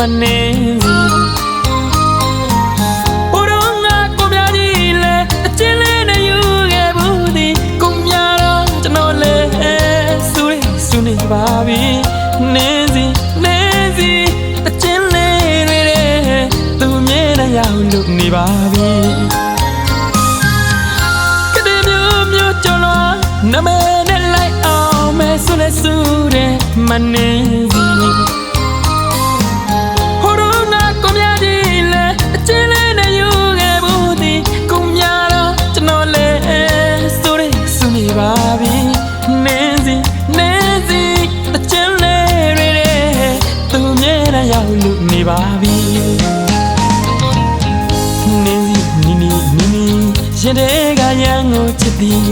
လဲဆူတဲ့မနေစီဘုရောငါကိုမြကြီးလဲအချင်းလေးနဲ့ယူခဲ့ဘူးဒီကိုမြတော့ကျွန်တော်လဲဆူရဲဆူနေပါပြီနေစီနေစီအချင်းလေးတွေတဲ့သူမြဲတဲ့ရောက်လို့နေပါပြီကတဲ့မျိုးမျိုးကြော်လွားနမဲနဲ့လိုက်အောင်မဲဆုနဲ့ဆုတဲ့မနေစီ ရောက်လို့နေပါပြီနင်းစီနီနီနီနီရင်တဲ့ကရန်ကိုချစ်သည်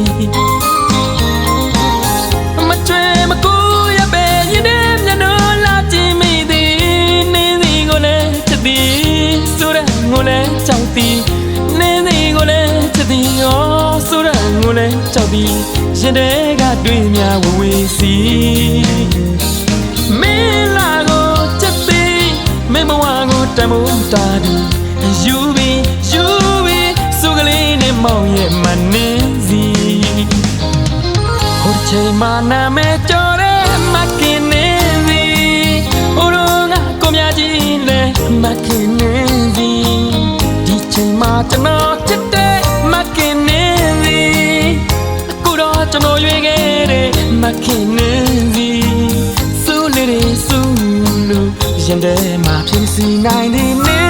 မကျွဲမကူရပဲရင်တဲ့မျက်နှာလာကြည့်မိသည်နင်းစီကိုလည်းချစ်သည်ဆိုရငိုလည်းကြောက်သည်နင်းစီကိုလည်းချစ်သည်ရောဆိုရငိုလည်းကြောက်သည်ရင်တဲ့ကတွေ့များဝဝေးစီ မိုးတာသည်ယူပြီးယူပြီးစုကလေးနဲ့မောင်ရဲ့မနေစီဟိုတစ်ချိန်မှနာမဲကြော်တဲ့မကင်းနေစီဟိုတော့ငါကိုမြကြီးလဲမကင်းနေစီဒီချိန်မှကျွန်တော်ချစ်တဲ့မကင်းနေစီအခုတော့ကျွန်တော်ရွေးခဲ့တဲ့မကင်းနေစီစူးလေးတွေစူးလို့ရင်ထဲမှာဖြ စ်စီနိုင်သည်နေ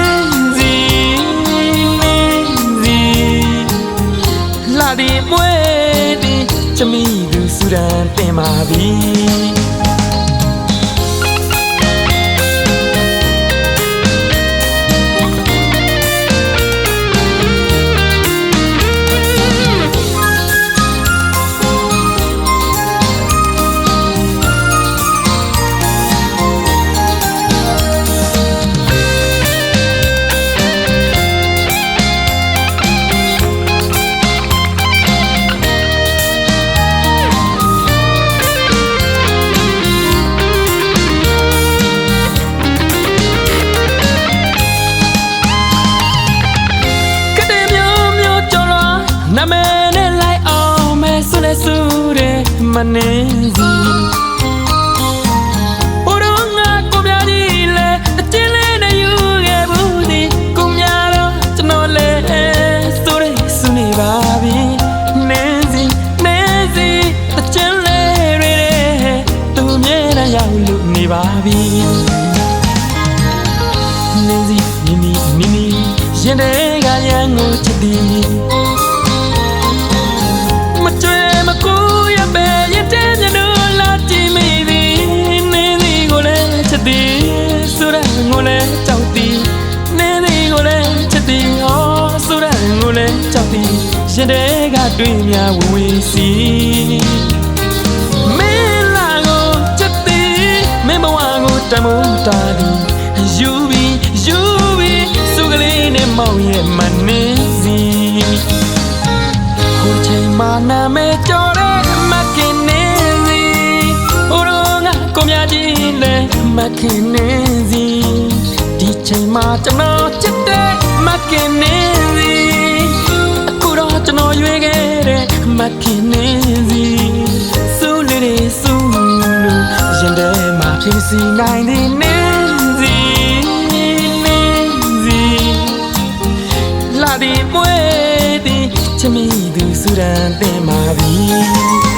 စီနေစီလာဒီမွေဒီချမီသူစူရန်တင်ပါပြီ မနေစီဟိုတော့ငါကိုမြကြီးလဲအချင်းလေးနဲ့ယူခဲ့ဘူးဒီကိုမြတော့ကျွန်တော်လဲဆုရဲဆုနေပါပြီနေစီနေစီအချင်းလေးတွေတဲ့သူမြဲတဲ့ရောက်လို့နေပါပြီနင်းစီနီနီနီနီရင်တဲ့ကရန်ကိုချစ်သည် ရင်တဲ့ကတွေ့များဝဝေးစီမင်းလာကိုချစ်သည်မင်းဘဝကိုတမိုးတာသည်ယူပြီးယူပြီးစုကလေးနဲ့မောင်ရဲ့မနေစီဟိုချိန်မှနာမဲကြော်တဲ့မကင်းနေစီဟိုတော့ငါကိုမြကြီးလဲမကင်းနေစီဒီချိန်မှကျွန်တော်ချစ်တဲ့မကင်းနေ မကင်းနေစီစူးလေးတွေစူးလို့ရင်ထဲမှာဖြစ်စီနိုင်သည်နေစီနေစီလာဒီပွဲသည်ချမီသူစူရန်တင်ပါပြီ